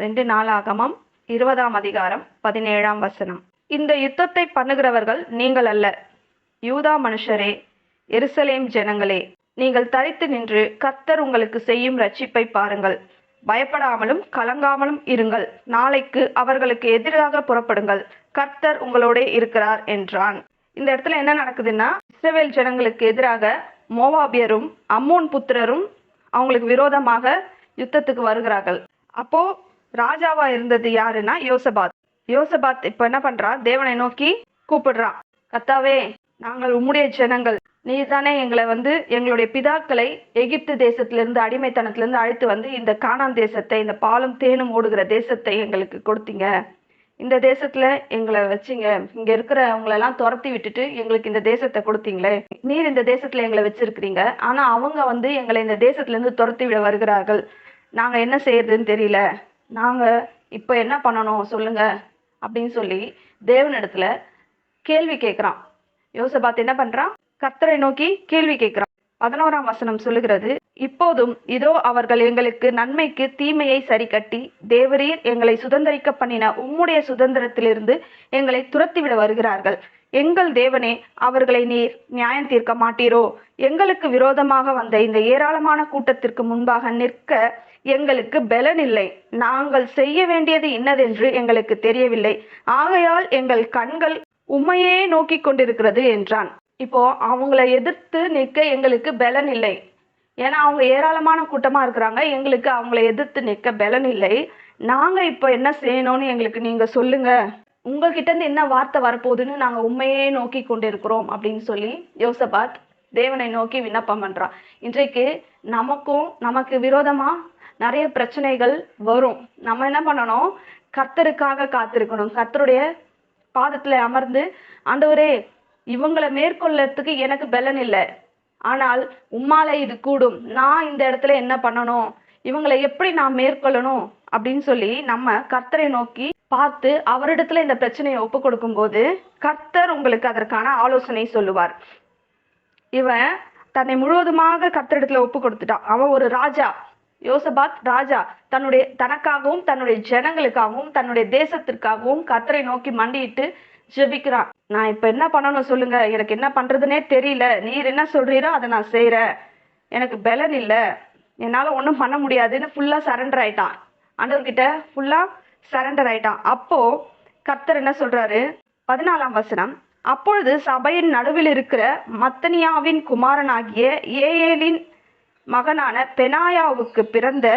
ரெண்டு நாளாகமம் இருபதாம் அதிகாரம் பதினேழாம் வசனம். இந்த யுத்தத்தை பண்ணுகிறவர்கள் நீங்கள் அல்ல. யூதா மனுஷரே எருசலேம் ஜனங்களே நீங்கள் தரித்து நின்று கர்த்தர் உங்களுக்கு செய்யும் ரட்சிப்பை பாருங்கள். பயப்படாமலும் கலங்காமலும் இருங்கள். நாளைக்கு அவர்களுக்கு எதிராக புறப்படுங்கள். கர்த்தர் உங்களோட இருக்கிறார் என்றான். இந்த இடத்துல என்ன நடக்குதுன்னா இஸ்ரவேல் ஜனங்களுக்கு எதிராக மோவாபியரும் அம்மோன் புத்திரரும் அவங்களுக்கு விரோதமாக யுத்தத்துக்கு வருகிறார்கள். அப்போ ராஜாவா இருந்தது யாருன்னா யோசபாத். யோசபாத் இப்ப என்ன பண்றா? தேவனை நோக்கி கூப்பிடுறான் கத்தாவே நாங்கள் உம்முடைய ஜனங்கள். நீ தானே எங்களை வந்து எங்களுடைய பிதாக்களை எகிப்து தேசத்திலிருந்து அடிமைத்தனத்திலிருந்து அழைத்து வந்து இந்த காணாம் தேசத்தை இந்த பாலும் தேனும் ஓடுகிற தேசத்தை எங்களுக்கு கொடுத்தீங்க. இந்த தேசத்துல எங்களை வச்சிங்க. இங்க இருக்கிறவங்களெல்லாம் துரத்தி விட்டுட்டு எங்களுக்கு இந்த தேசத்தை கொடுத்தீங்களே. நீர் இந்த தேசத்துல எங்களை வச்சிருக்கிறீங்க. ஆனா அவங்க வந்து எங்களை இந்த தேசத்துல இருந்து துரத்தி விட வருகிறார்கள். நாங்க என்ன செய்யறதுன்னு தெரியல. நாங்கள் இப்போ என்ன பண்ணணும் சொல்லுங்க அப்படின்னு சொல்லி தேவனிடத்துல கேள்வி கேட்குறான் யோசபாத் என்ன பண்றான்? கர்த்தரை நோக்கி கேள்வி கேட்குறான் பதினோராம் வசனம் சொல்லுகிறது இப்போதும் இதோ அவர்கள் எங்களுக்கு நன்மைக்கு தீமையை சரி கட்டி தேவரீர் எங்களை சுதந்திரிக்க பண்ணின உம்முடைய சுதந்திரத்திலிருந்து எங்களை துரத்திவிட வருகிறார்கள். எங்கள் தேவனே அவர்களை நீர் நியாயம் தீர்க்க மாட்டீரோ? எங்களுக்கு விரோதமாக வந்த இந்த ஏராளமான கூட்டத்திற்கு முன்பாக நிற்க எங்களுக்கு பலன் இல்லை. நாங்கள் செய்ய வேண்டியது இன்னதென்று எங்களுக்கு தெரியவில்லை. ஆகையால் எங்கள் கண்கள் உம்மையே நோக்கி கொண்டிருக்கிறது என்றான். இப்போ அவங்கள எதிர்த்து நிற்க எங்களுக்கு பலன் இல்லை. ஏன்னா அவங்க ஏராளமான கூட்டமா இருக்கிறாங்க. எங்களுக்கு அவங்கள எதிர்த்து நிற்க பலன் இல்லை. நாங்க இப்போ என்ன செய்யணும்னு எங்களுக்கு நீங்க சொல்லுங்க. உங்ககிட்ட இருந்து என்ன வார்த்தை வரப்போகுதுன்னு நாங்கள் உண்மையே நோக்கி கொண்டிருக்கிறோம் அப்படின்னு சொல்லி யோசபாத் தேவனை நோக்கி விண்ணப்பம் பண்ணுறான் இன்றைக்கு நமக்கும் நமக்கு விரோதமாக நிறைய பிரச்சனைகள் வரும். நம்ம என்ன பண்ணணும்? கர்த்தருக்காக காத்திருக்கணும். கர்த்தருடைய பாதத்துல அமர்ந்து ஆண்டவரே இவங்களை மேற்கொள்ளறதுக்கு எனக்கு பலன் இல்லை. ஆனால் உம்மால இது கூடும். நான் இந்த இடத்துல என்ன பண்ணணும்? இவங்களை எப்படி நான் மேற்கொள்ளணும்? அப்படின்னு சொல்லி நம்ம கர்த்தரை நோக்கி பார்த்து அவரிடத்துல இந்த பிரச்சனையை ஒப்பு கொடுக்கும் போது கர்த்தர் உங்களுக்கு அதற்கான ஆலோசனை சொல்லுவார். இவன் தன்னை முழுவதுமாக கர்த்தரிடத்துல ஒப்பு கொடுத்துட்டான். அவன் ஒரு ராஜா. யோசபாத் ராஜா தன்னுடைய தனக்காகவும் தன்னுடைய ஜனங்களுக்காகவும் தன்னுடைய தேசத்திற்காகவும் கர்த்தரை நோக்கி மண்டியிட்டு ஜெபிக்கிறான். நான் இப்ப என்ன பண்ணணும் சொல்லுங்க. எனக்கு என்ன பண்றதுனே தெரியல. நீர் என்ன சொல்றீரோ அதை நான் செய்யறேன் எனக்கு பலன் இல்லை. என்னால் ஒன்றும் பண்ண முடியாதுன்னு ஃபுல்லாக சரண்டர் ஆயிட்டான். ஆண்டவர்கிட்ட ஃபுல்லாக சரண்டர் ஆயிட்டான். அப்போ கர்த்தர் என்ன சொல்றாரு? பதினாலாம் வசனம். அப்பொழுது சபையின் நடுவில் இருக்கிற மத்தனியாவின் குமாரனாகிய ஏஏலின் மகனான பெனாயாவுக்கு பிறந்த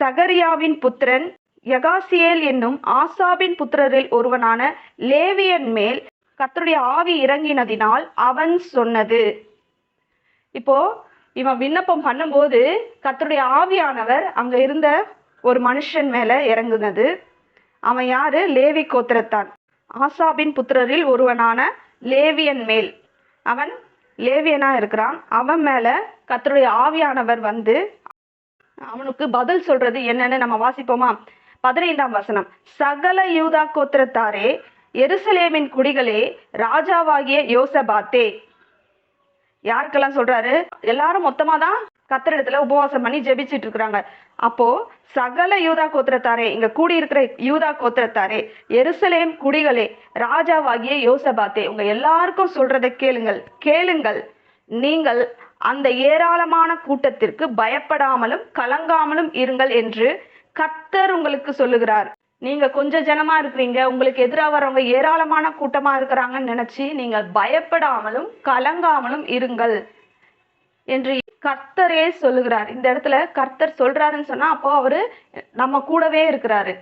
சகரியாவின் புத்திரன் யகாசியேல் என்னும் ஆசாபின் புத்திரரில் ஒருவனான லேவியன் மேல் கத்தருடைய ஆவி இறங்கினதினால் அவன் சொன்னது. இப்போ இவன் விண்ணப்பம் பண்ணும்போது கத்தருடைய ஆவியானவர் அங்க இருந்த ஒரு மனுஷன் மேல இறங்குனது. அவன் யாரு? லேவி கோத்திரத்தான். ஆசாபின் புத்திரரில் ஒருவனான லேவியன் மேல். அவன் லேவியனா இருக்கிறான். அவன் மேல கத்தருடைய ஆவியானவர் வந்து அவனுக்கு பதில் சொல்றது என்னன்னு நம்ம வாசிப்போமா? பதினைந்தாம் வசனம். சகல யூதா கோத்திரத்தாரே எருசலேமின் குடிகளே ராஜாவாகிய யோசபாத்தே. யாருக்கெல்லாம் சொல்றாரு? எல்லாரும் மொத்தமா தான் கத்திரிடத்துல உபவாசம் பண்ணி ஜெபிச்சிட்டு இருக்கிறாங்க. அப்போ சகல யூதா கோத்திரத்தாரே இங்க கூடி இருக்கிற யூதா கோத்திரத்தாரே எருசலேம் குடிகளே ராஜாவாகிய யோசபாத்தே உங்க எல்லாருக்கும் சொல்றதை கேளுங்கள். கேளுங்கள். நீங்கள் அந்த ஏராளமான கூட்டத்திற்கு பயப்படாமலும் கலங்காமலும் இருங்கள் என்று கர்த்தர் உங்களுக்கு சொல்லுகிறார். நீங்க கொஞ்ச ஜனமா இருக்கிறீங்க உங்களுக்கு எதிராக வரவங்க ஏராளமான கூட்டமா இருக்கிறாங்கன்னு நினைச்சு நீங்கள் பயப்படாமலும் கலங்காமலும் இருங்கள் என்று கர்த்தரே சொல்லுகிறார். இந்த இடத்துல கர்த்தர் சொல்றாருன்னு சொன்னா அப்போ அவரு நம்ம கூடவே இருக்கிறாரு.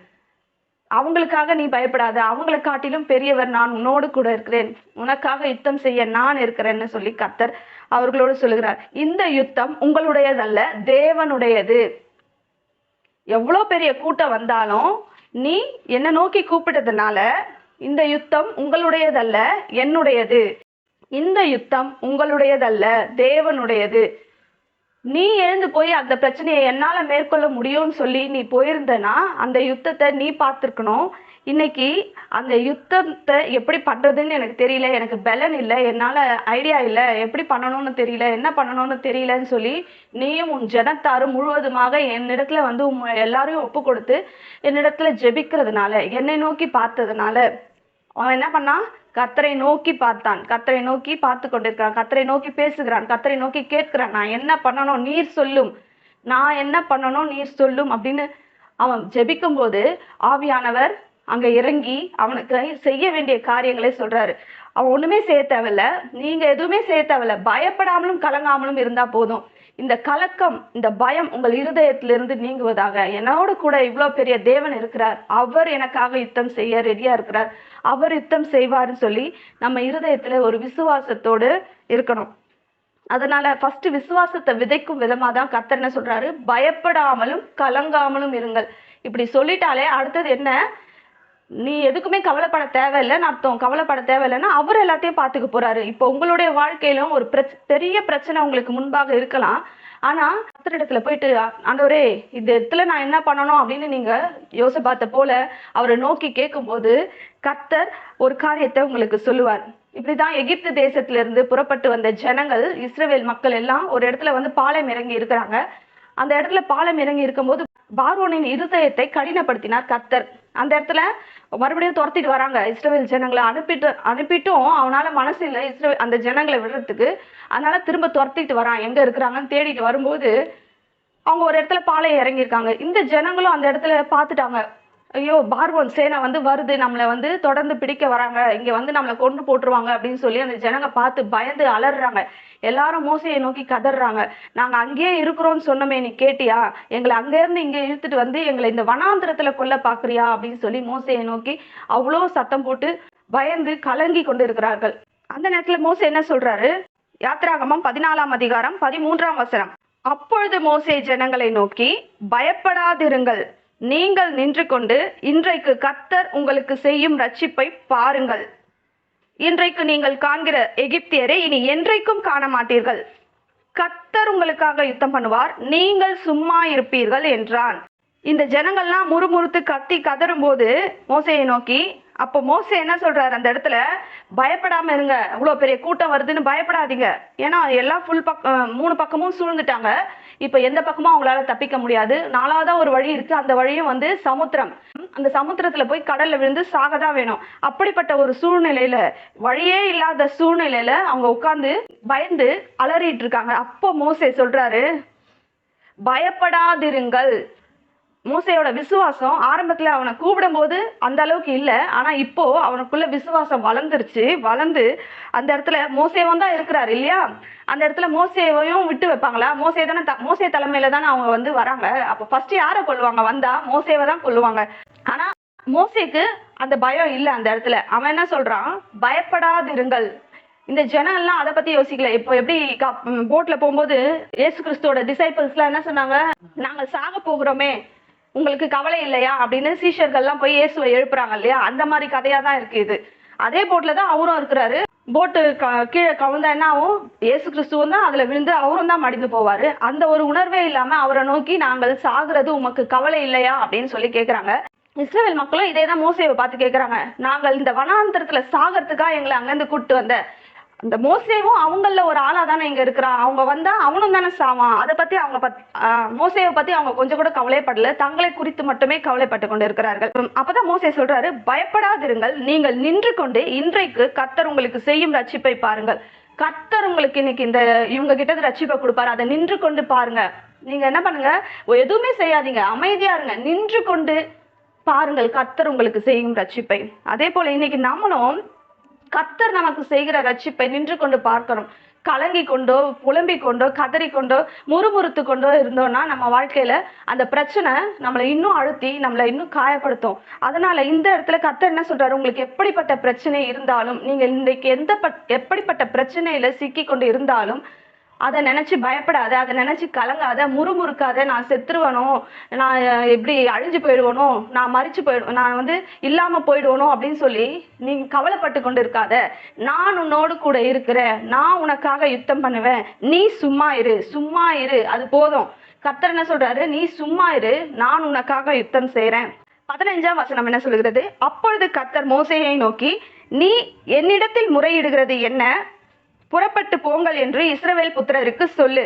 அவங்களுக்காக நீ பயப்படாத அவங்களை காட்டிலும் பெரியவர் நான் உன்னோடு கூட இருக்கிறேன். உனக்காக யுத்தம் செய்ய நான் இருக்கிறேன்னு சொல்லி கர்த்தர் அவர்களோடு சொல்லுகிறார். இந்த யுத்தம் உங்களுடையதல்ல தேவனுடையது. எவ்வளோ பெரிய கூட்டம் வந்தாலும் நீ என்னை நோக்கி கூப்பிட்டதுனால இந்த யுத்தம் உங்களுடையதல்ல என்னுடையது. இந்த யுத்தம் உங்களுடையதல்ல தேவனுடையது. நீ எழுந்து போய் அந்த பிரச்சனையை என்னால் மேற்கொள்ள முடியும்னு சொல்லி நீ போயிருந்தனா அந்த யுத்தத்தை நீ பார்த்துருக்கணும். இன்னைக்கு அந்த யுத்தத்தை எப்படி பண்றதுன்னு எனக்கு தெரியல எனக்கு பலன் இல்லை என்னால ஐடியா இல்லை எப்படி பண்ணணும்னு தெரியல என்ன பண்ணணும்னு தெரியலன்னு சொல்லி நீயும் உன் ஜனத்தாரும் முழுவதுமாக என்னிடத்துல வந்து உன் எல்லாரையும் ஒப்பு கொடுத்து என்னிடத்துல ஜெபிக்கிறதுனால என்னை நோக்கி பார்த்ததுனால அவன் என்ன பண்ணான்? கத்தரை நோக்கி பார்த்தான். கத்தரை நோக்கி பார்த்து கொண்டிருக்கான் கத்தரை நோக்கி பேசுகிறான். கத்தரை நோக்கி கேட்கிறான். நான் என்ன பண்ணணும்? நீர் சொல்லும். நான் என்ன பண்ணணும்? நீர் சொல்லும் அப்படின்னு அவன் ஜெபிக்கும் போது ஆவியானவர் அங்க இறங்கி அவனுக்கு செய்ய வேண்டிய காரியங்களை சொல்றாரு. அவன் ஒண்ணுமே செய்ய தேவையில்ல. நீங்க எதுவுமே செய்ய தேவையில்ல. பயப்படாமலும் கலங்காமலும் இருந்தா போதும். இந்த கலக்கம் இந்த பயம் உங்கள் இருதயத்திலிருந்து நீங்குவதாக. என்னோட கூட இவ்வளோ பெரிய தேவன் இருக்கிறார். அவர் எனக்காக யுத்தம் செய்ய ரெடியா இருக்கிறார். அவர் யுத்தம் செய்வார்னு சொல்லி நம்ம இருதயத்துல ஒரு விசுவாசத்தோடு இருக்கணும். அதனால ஃபர்ஸ்ட் விசுவாசத்தை விதைக்கும் விதமா தான் கத்தர் என்ன சொல்றாரு? பயப்படாமலும் கலங்காமலும் இருங்கள். இப்படி சொல்லிட்டாலே அடுத்தது என்ன? நீ எதுக்குமே கவலைப்பட தேவையில்லைன்னு அர்த்தம் கவலைப்பட தேவையில்லைன்னா அவர் எல்லாத்தையும் பார்த்துக்க போறாரு. இப்போ உங்களுடைய வாழ்க்கையிலும் ஒரு பிரச் பெரிய பிரச்சனை உங்களுக்கு முன்பாக இருக்கலாம். ஆனா இடத்துல போயிட்டு ஆண்டவரே இந்த இடத்துல நான் என்ன பண்ணணும்? அப்படின்னு நீங்க யோசபாத்த போல அவரை நோக்கி கேட்கும்போது கர்த்தர் ஒரு காரியத்தை உங்களுக்கு சொல்லுவார். இப்படிதான் எகிப்து தேசத்துல இருந்து புறப்பட்டு வந்த ஜனங்கள் இஸ்ரேவேல் மக்கள் எல்லாம் ஒரு இடத்துல வந்து பாலம் இறங்கி இருக்கிறாங்க. அந்த இடத்துல பாலம் இறங்கி இருக்கும்போது பார்வோனின் இருதயத்தை கடினப்படுத்தினார் கர்த்தர். அந்த இடத்துல மறுபடியும் துரத்திட்டு வராங்க. இஸ்ரேல் ஜனங்களை அனுப்பிட்டு அனுப்பிட்டும் அவனால் மனசு இல்லை. இஸ்ரேல் அந்த ஜனங்களை விடுறதுக்கு. அதனால திரும்ப துரத்திட்டு வரான். எங்கே இருக்கிறாங்கன்னு தேடிட்டு வரும்போது அவங்க ஒரு இடத்துல பாலையை இறங்கியிருக்காங்க. இந்த ஜனங்களும் அந்த இடத்துல பார்த்துட்டாங்க ஐயோ பார்வோன் சேனை வந்து வருது நம்மளை வந்து தொடர்ந்து பிடிக்க வராங்க இங்க வந்து நம்மளை கொண்டு போட்டுருவாங்க அப்படின்னு சொல்லி அந்த ஜனங்க பார்த்து பயந்து அலறுறாங்க எல்லாரும் மோசையை நோக்கி கதறாங்க. நாங்க அங்கேயே இருக்கிறோம்னு சொன்னமே நீ கேட்டியா? எங்களை அங்க இருந்து இங்க இழுத்துட்டு வந்து எங்களை இந்த வனாந்திரத்துல கொல்ல பாக்குறியா அப்படின்னு சொல்லி மோசையை நோக்கி அவ்வளோ சத்தம் போட்டு பயந்து கலங்கி கொண்டு இருக்கிறார்கள் அந்த நேரத்துல மோசை என்ன சொல்றாரு? யாத்ராகமம் பதினாலாம் அதிகாரம் பதிமூன்றாம் வசனம். அப்பொழுது மோசே ஜனங்களை நோக்கி பயப்படாதிருங்கள். நீங்கள் நின்று கொண்டு இன்றைக்கு கத்தர் உங்களுக்கு செய்யும் ரட்சிப்பை பாருங்கள். இன்றைக்கு நீங்கள் காண்கிற எகிப்தியரை இனி என்றைக்கும் காண மாட்டீர்கள் கத்தர் உங்களுக்காக யுத்தம் பண்ணுவார் நீங்கள் சும்மா இருப்பீர்கள் என்றான். இந்த ஜனங்கள்லாம் முறுமுறுத்து கத்தி கதறும் போது மோசையை நோக்கி அப்போ மோசை என்ன சொல்றாரு அந்த இடத்துல? பயப்படாம இருங்க இவ்வளோ பெரிய கூட்டம் வருதுன்னு பயப்படாதீங்க. ஏன்னா எல்லாம் ஃபுல் பக்கம் மூணு பக்கமும் சூழ்ந்துட்டாங்க. இப்போ எந்த பக்கமும் அவங்களால தப்பிக்க முடியாது. நாலாவதா ஒரு வழி இருக்கு. அந்த வழியும் வந்து சமுத்திரம். அந்த சமுத்திரத்துல போய் கடல்ல விழுந்து சாக தான் வேணும். அப்படிப்பட்ட ஒரு சூழ்நிலையில வழியே இல்லாத சூழ்நிலையில அவங்க உட்கார்ந்து பயந்து அலறிட்டு இருக்காங்க. அப்போ மோசே சொல்றாரு பயப்படாதிருங்கள். மோசையோட விசுவாசம் ஆரம்பத்தில் அவனை கூப்பிடும்போது அந்த அளவுக்கு இல்லை. ஆனால் இப்போ அவனுக்குள்ள விசுவாசம் வளர்ந்துருச்சு. வளர்ந்து அந்த இடத்துல மோசேவன் தான் இருக்கிறாரு இல்லையா? அந்த இடத்துல மோசேவையும் விட்டு வைப்பாங்களா? மோசே தானே த- மோசே தலைமையில தானே அவங்க வந்து வராங்க. அப்போ ஃபர்ஸ்ட் யாரை கொள்வாங்க வந்தா மோசேவை தான் கொள்வாங்க ஆனா மோசேக்கு அந்த பயம் இல்லை அந்த இடத்துல. அவன் என்ன சொல்றான்? பயப்படாதிருங்கள். இந்த ஜனம் எல்லாம் அதை பத்தி யோசிக்கல. இப்போ எப்படி போட்ல போகும்போது இயேசு கிறிஸ்துவோட டிசைபிள்ஸ்லாம் என்ன சொன்னாங்க? நாங்க சாக போகிறோமே. உங்களுக்கு கவலை இல்லையா அப்படின்னு சீஷர்கள்லாம் போய் இயேசுவை எழுப்புறாங்க இல்லையா? அந்த மாதிரி கதையா தான் இருக்கு இது. அதே போட்ல தான் அவரும் இருக்கிறாரு. போட்டு க- கீழே கவுந்தா என்ன ஆகும்? இயேசு கிறிஸ்துவும் தான் அதுல விழுந்து அவரும் தான் மடிந்து போவாரு. அந்த ஒரு உணர்வே இல்லாம அவரை நோக்கி நாங்கள் சாகுறது உமக்கு கவலை இல்லையா அப்படின்னு சொல்லி கேக்குறாங்க. இஸ்ரேல் மக்களும் இதே தான் மோசையை பார்த்து கேக்குறாங்க. நாங்கள் இந்த வனாந்தரத்துல சாகிறதுக்கா எங்களை அங்கேருந்து கூப்பிட்டு வந்த. அந்த மோசேவும் அவங்கள ஒரு ஆளா தானே இங்க இருக்கிறான் அவங்க வந்தா அவனும் தானே சாவான். அதை பத்தி அவங்க பத் மோசேவை பத்தி அவங்க கொஞ்சம் கூட கவலைப்படல. தங்களை குறித்து மட்டுமே கவலைப்பட்டு கொண்டு இருக்கிறார்கள் அப்பதான் மோசே சொல்றாரு பயப்படாதிருங்கள். நீங்கள் நின்று கொண்டு இன்றைக்கு கத்தர் உங்களுக்கு செய்யும் ரட்சிப்பை பாருங்கள். கர்த்தர் உங்களுக்கு இன்னைக்கு இந்த இவங்க கிட்ட ரட்சிப்பை கொடுப்பாரு. அதை நின்று கொண்டு பாருங்க. நீங்க என்ன பண்ணுங்க? எதுவுமே செய்யாதீங்க. அமைதியா இருங்க. நின்று கொண்டு பாருங்கள் கர்த்தர் உங்களுக்கு செய்யும் ரட்சிப்பை. அதே போல இன்னைக்கு நம்மளும் கத்தர் நமக்கு செய்கிற ரட்சிப்பை நின்று கொண்டு பார்க்கணும். கலங்கி கொண்டோ புலம்பிக் கொண்டோ கதறி கொண்டோ முறுமுறுத்து கொண்டோ இருந்தோம்னா நம்ம வாழ்க்கையில அந்த பிரச்சனை நம்மளை இன்னும் அழுத்தி நம்மளை இன்னும் காயப்படுத்தும். அதனால இந்த இடத்துல கத்தர் என்ன சொல்றாரு? உங்களுக்கு எப்படிப்பட்ட பிரச்சனை இருந்தாலும் நீங்க இன்றைக்கு எந்த பட்- எப்படிப்பட்ட பிரச்சனையில சிக்கி கொண்டு இருந்தாலும் அதை நினைச்சு பயப்படாத அதை நினைச்சு கலங்காத முறுமுறுக்காத நான் செத்துருவனோ நான் எப்படி அழிஞ்சு போயிடுவனோ நான் மறிச்சு போயிடுவேன் நான் வந்து இல்லாம போயிடுவனோ அப்படின்னு சொல்லி நீ கவலைப்பட்டு கொண்டு இருக்காத நான் உன்னோடு கூட இருக்கிறேன் நான் உனக்காக யுத்தம் பண்ணுவேன். நீ சும்மா இரு சும்மா இரு அது போதும். கத்தர் என்ன சொல்றாரு? நீ சும்மா இரு நான் உனக்காக யுத்தம் செய்யறேன் பதினஞ்சாம் வசனம் என்ன சொல்கிறது அப்பொழுது கத்தர் மோசையை நோக்கி நீ என்னிடத்தில் முறையிடுகிறது என்ன? புறப்பட்டு போங்கள் என்று இஸ்ரவேல் புத்திரருக்கு சொல்லு.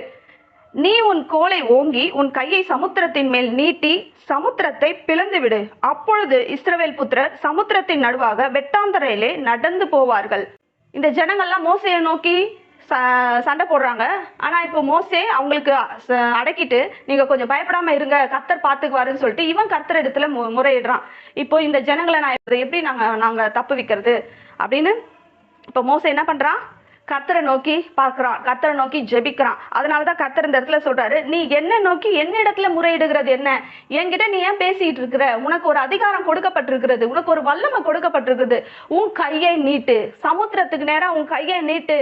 நீ உன் கோலை ஓங்கி உன் கையை சமுத்திரத்தின் மேல் நீட்டி சமுத்திரத்தை பிளந்து விடு. அப்பொழுது இஸ்ரவேல் புத்திரர் சமுத்திரத்தின் நடுவாக வெட்டாந்தரையிலே நடந்து போவார்கள். இந்த ஜனங்கள்லாம் மோசையை நோக்கி ச- சண்டை போடுறாங்க. ஆனால் இப்போ மோசே அவங்களுக்கு அடக்கிட்டு நீங்கள் கொஞ்சம் பயப்படாமல் இருங்க கர்த்தர் பார்த்துக்குவாருன்னு சொல்லிட்டு இவன் கர்த்தர் இடத்துல மு- முறையிடுறான். இப்போ இந்த ஜனங்களை நான் எப்படி நாங்கள் நாங்கள் தப்பு வைக்கிறது அப்படின்னு இப்போ மோசை என்ன பண்ணுறான் கத்தரை நோக்கி பார்க்குறான் கத்தரை நோக்கி ஜெபிக்கிறான். அதனால தான் கத்தர் இந்த இடத்துல சொல்றாரு நீ என்ன நோக்கி என்ன இடத்துல முறையிடுகிறது என்ன? என்கிட்ட நீ ஏன் பேசிட்டு இருக்கிற? உனக்கு ஒரு அதிகாரம் கொடுக்கப்பட்டிருக்கிறது உனக்கு ஒரு வல்லமை கொடுக்கப்பட்டிருக்குது உன் கையை நீட்டு. சமுத்திரத்துக்கு நேராக உன் கையை நீட்டு.